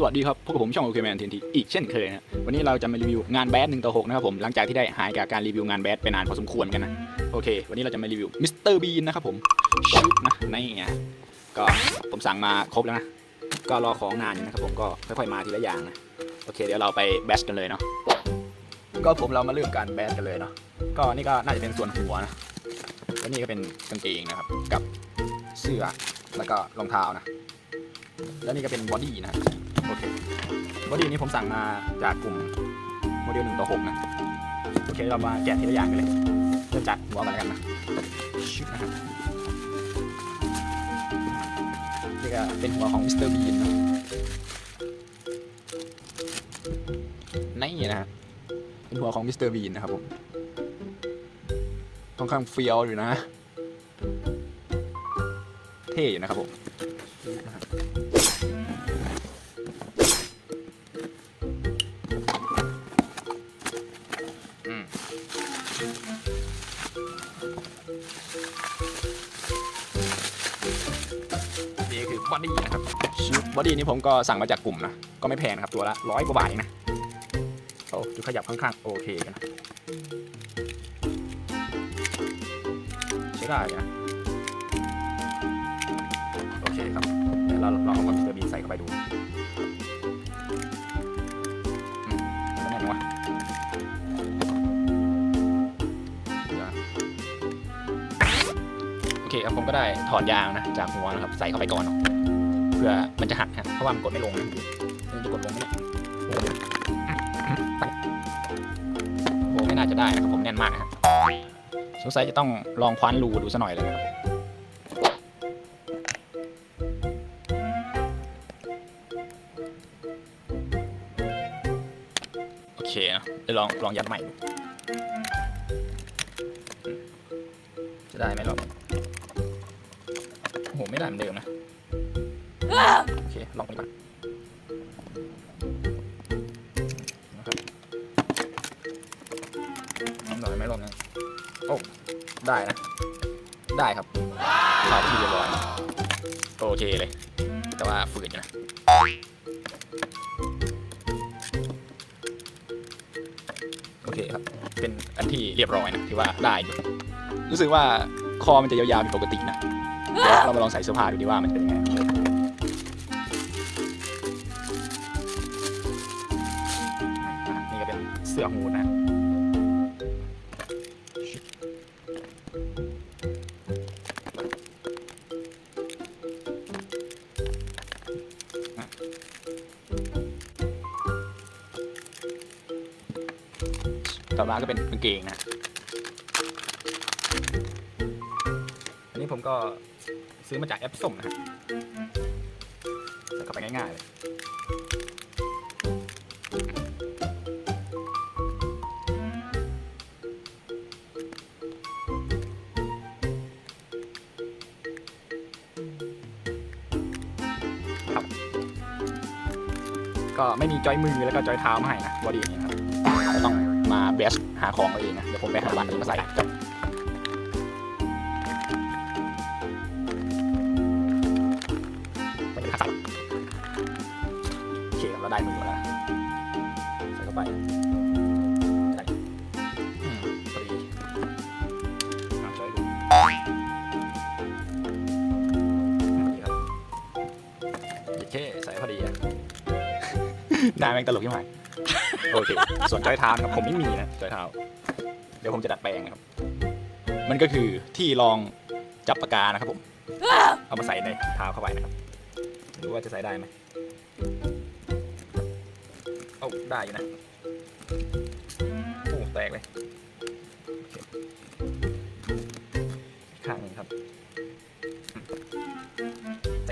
สวัสดีครับ พวกผมช่องโอเคแมนทีนทีอีกเช่นเคยนะวันนี้เราจะมารีวิวงานแบดหนึ่งต่อหกนะครับผม หลังจากที่ได้หายจากการรีวิวงานแบดไปนานพอสมควรกันนะ โอเค วันนี้เราจะมารีวิวมิสเตอร์บีนนะครับผมชุดนะนี่ไงก็ผมสั่งมาครบแล้วนะ ก็รอของนานอยู่นะครับผมก็ค่อยๆมาทีละอย่างนะ โอเคเดี๋ยวเราไปแบชกันเลยเนาะก็ผมเรามาเริ่มการแบชกันเลยเนาะก็นี่ก็น่าจะเป็นส่วนหัวนะแล้วนี่ก็เป็นกางเกงนะครับกับเสื้อแล้วก็รองเท้านะ แล้วนี่ก็เป็นบอดี้นะ โอเคบอดี้นี้ผมสั่งมาจากกลุ่มโมเดลหนึ่งต่อหกนะ โอเคเรามาแกะทีละอย่างกันเลย เริ่มจากหัวกันแล้วกันนะชึบนะครับนี่ก็เป็นหัวของมิสเตอร์บีนนะนี่นะฮะเป็นหัวของมิสเตอร์บีนนะครับผมค่อนข้างเฟี้ยวอยู่นะ เท่อยู่นะครับผม บอดี้นี้ผมก็สั่งมาจากกลุ่มนะ ก็ไม่แพงนะครับตัวละร้อยกว่าบาทเองนะโอ้จุดขยับข้างๆ โอเคกันนะใช้ได้นะ โอเคครับ เดี๋ยวเราลองเอาคอมพิวเตอร์บีใส่เข้าไปดูแน่นวะโอเคครับผมก็ได้ถอดยางนะ จากหัวนะครับ ใส่เข้าไปก่อนเนาะ เพื่อมันจะหักฮะเพราะว่ามันกดไม่ลงนะมันจะกดลงไหมเนี่ยโอ้โหไม่น่าจะได้นะครับผมแน่นมากฮะสงสัยจะต้องลองคว้านรูดูซะหน่อยเลยนะครับโอเคนะเดี๋ยวลองลองยัดใหม่ดูจะได้ไหมรอบโอ้โหไม่ได้เหมือนเดิมนะ ลองไปก่อนนะครับทำหน่อยไหมรอบนี้โอ้ ได้นะ ได้ครับเข้าไปที่เรียบร้อยโอเคเลย แต่ว่าฝืดอยู่นะโอเคครับ เป็นอันที่เรียบร้อยนะที่ว่าได้อยู่รู้สึกว่าคอมันจะยาวๆเป็นปกตินะเดี๋ยวเรามาลองใส่เสื้อผ้าดูดีว่ามันจะเป็นยังไง สือฮูดนะต่อมาก็เป็นกางเกงนะอันนี้ผมก็ซื้อมาจากแอปส้มนะฮะใส่เข้าไปง่ายๆเลย ก็ไม่มีจอยมือแล้วก็จอยเท้ามาให้นะบอดี้นี้ครับก็ต้องมาเบสหาของเอาเองนะเดี๋ยวผมไปหาวันนี้มาใส่จบไม่ได้ขัดโอเคเราได้มือแล้ว หน้าแม่งตลกยิ่งไหมโอเค ส่วนจอยเท้านะครับผมไม่มีนะจอยเท้า เดี๋ยวผมจะดัดแปลงนะครับ มันก็คือที่รองจับปากกานะครับผม เอามาใส่ในเท้าเข้าไปนะครับดูว่าจะใส่ได้ไหมโอ้ได้อยู่นะโอ้แตกเลยข้างนึงครับ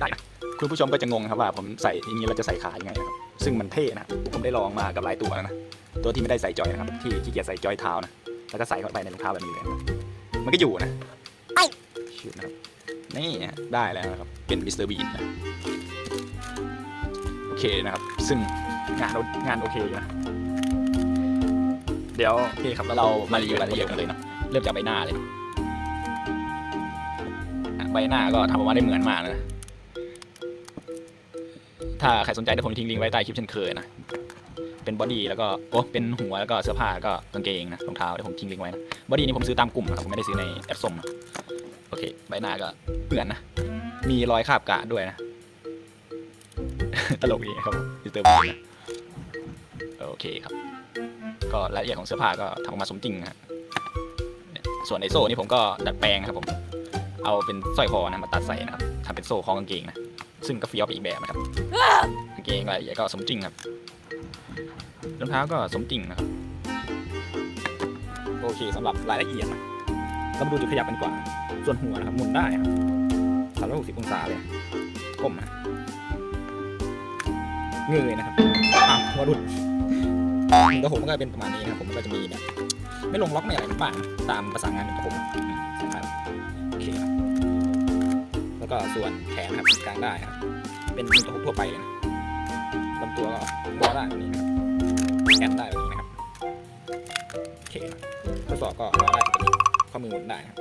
ได้นะคุณผู้ชมก็จะงงครับว่าผมใส่อย่างนี้เราจะใส่ขายังไงนะครับ ซึ่งมันเท่นะ ผมได้ลองมากับหลายตัวแล้วนะ ตัวที่ไม่ได้ใส่จอยนะครับ ที่ขี้เกียจใส่จอยเท้านะ แล้วก็ใส่เข้าไปในรองเท้าแบบนี้เลยนะครับมันก็อยู่นะชุดนะครับ นี่ได้แล้วนะครับ เป็นมิสเตอร์บีนนะโอเคนะครับ ซึ่งงานงานโอเคอยู่นะ เดี๋ยวโอเคครับแล้วเรามารีวิวรายละเอียดกันเลยเนาะเริ่มจากใบหน้าเลยอะใบหน้าก็ทำออกมาได้เหมือนมากเลยนะ ถ้าใครสนใจเดี๋ยวผมทิ้งลิงก์ไว้ใต้คลิปเช่นเคยนะ เป็นบอดี้แล้วก็โอ้เป็นหัวแล้วก็เสื้อผ้าแล้วก็กางเกงนะรองเท้าเดี๋ยวผมทิ้งลิงก์ไว้นะบอดี้นี่ผมซื้อตามกลุ่มนะครับผมไม่ได้ซื้อในแอปส้มนะโอเคใบหน้าก็เปื่อนนะ มีรอยคราบกะด้วยนะ ตลกดีครับมิสเตอร์บีนะโอเคครับ ก็รายละเอียดของเสื้อผ้าก็ทำออกมาสมจริงฮะส่วนไอโซ่นี่ผมก็ดัดแปลงครับผม เอาเป็นสร้อยคอนะมาตัดใส่นะครับทำเป็นโซ่คล้องกางเกงนะ ซึ่งก็เฟี้ยวไปอีกแบบนะครับกางเกงรายละเอียดก็สมจริงครับรองเท้าก็สมจริงนะครับโอเคสำหรับรายละเอียดเรามาดูจุดขยับกันดีกว่า ส่วนหัวนะครับหมุนได้ครับสามร้อยหกสิบองศาเลยก้มนะเงยนะครับอะหัวรุดหนึ่งตัวผมก็เป็นประมาณนี้นะครับผมก็จะมีแบบไม่ลงล็อกไม่อะไรมันบ้างตามภาษางานหนึ่งตัวผมนะอืมส แล้วก็ส่วนแขนนะครับกลางได้ครับ เป็นหนึ่งตัวหกทั่วไปเลยนะลำตัวก็งอได้แบบนี้ครับแอนได้แบบนี้นะครับโอเคข้อศอกก็งอได้ปกติข้อมือหมุนได้นะครับ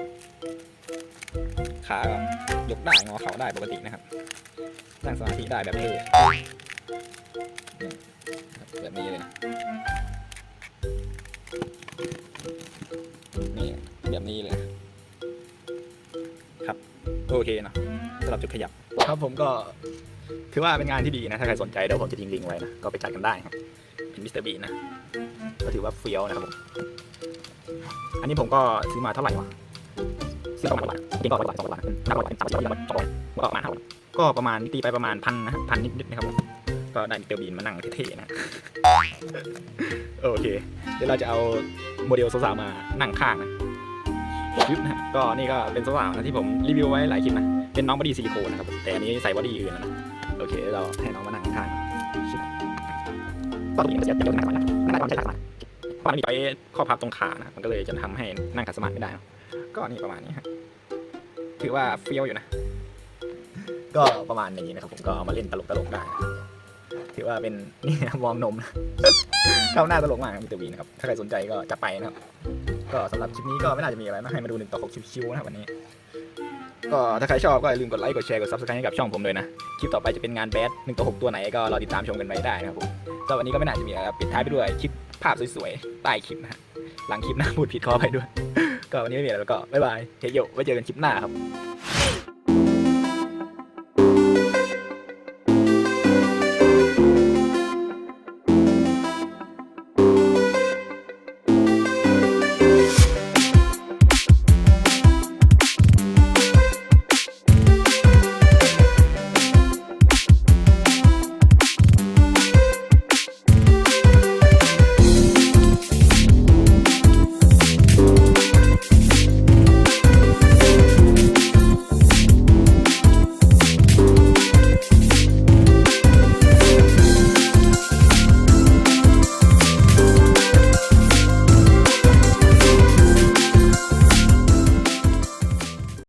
ขาก็ยกได้งอเข่าได้ปกตินะครับนั่งสมาธิได้แบบเท่นี่ครับแบบนี้เลยนะ เคนะสำหรับจุดขยับครับผมก็ถือว่าเป็นงานที่ดีนะ ถ้าใครสนใจเดี๋ยวผมจะทิ้งลิงก์ไว้นะ ก็ไปจัดกันได้ครับเป็นมิสเตอร์บีนะ ก็ถือว่าเฟี้ยวนะครับผม อันนี้ผมก็ซื้อมาเท่าไหร่วะซื้อประมาณจริงก็ประมาณสองร้อยนับร้อยเป็นสามร้อยสองร้อยก็ประมาณเท่าก็ประมาณตีไปประมาณพันนะฮะพันนิดๆนะครับผม ก็ได้มิสเตอร์บีนมานั่งเท่ๆนะ โอเค เดี๋ยวเราจะเอาโมเดลสาวๆมานั่งข้างนะ ยึบนะก็นี่ก็เป็นสาวๆนะที่ผมรีวิวไว้หลายคลิปนะ เป็นน้องบอดี้ซิลิโคนนะครับผมแต่อันนี้ใส่บอดี้อื่นแล้วนะ โอเค เราให้น้องมานั่งข้างก็ตรงนี้มันจะจะยกหน้ามานะหน้าความใช้ขาเพราะมันมีไปข้อพับตรงขานะ มันก็เลยจะทำให้นั่งขัดสมาธิไม่ได้ ก็นี่ประมาณนี้ฮะ ถือว่าเฟี้ยวอยู่นะ ก็ประมาณนี้นะครับผม ก็เอามาเล่นตลกๆได้ถือว่าเป็นนี่วอร์มนมนะเข้าหน้าตลกมากมิสเตอร์วีนะครับ ถ้าใครสนใจก็จะไปนะครับ ก็สำหรับคลิปนี้ก็ไม่น่าจะมีอะไรมากให้มาดูหนึ่งต่อหกชิวๆนะครับวันนี้ ก็ถ้าใครชอบก็อย่าลืมกดไลค์กดแชร์กดซับสไครต์ให้กับช่องผมด้วยนะคลิปต่อไปจะเป็นงานแบดหนึ่งต่อหกตัวไหนก็รอติดตามชมกันไปได้นะครับผมก็วันนี้ก็ไม่น่าจะมีอะไรปิดท้ายไปด้วยคลิปภาพสวยๆใต้คลิปนะฮะหลังคลิปนะพูดผิดขอไปด้วย ก็วันนี้ไม่มีอะไรแล้วก็บ๊ายบายเฮยโยไว้เจอกันคลิปหน้าครับ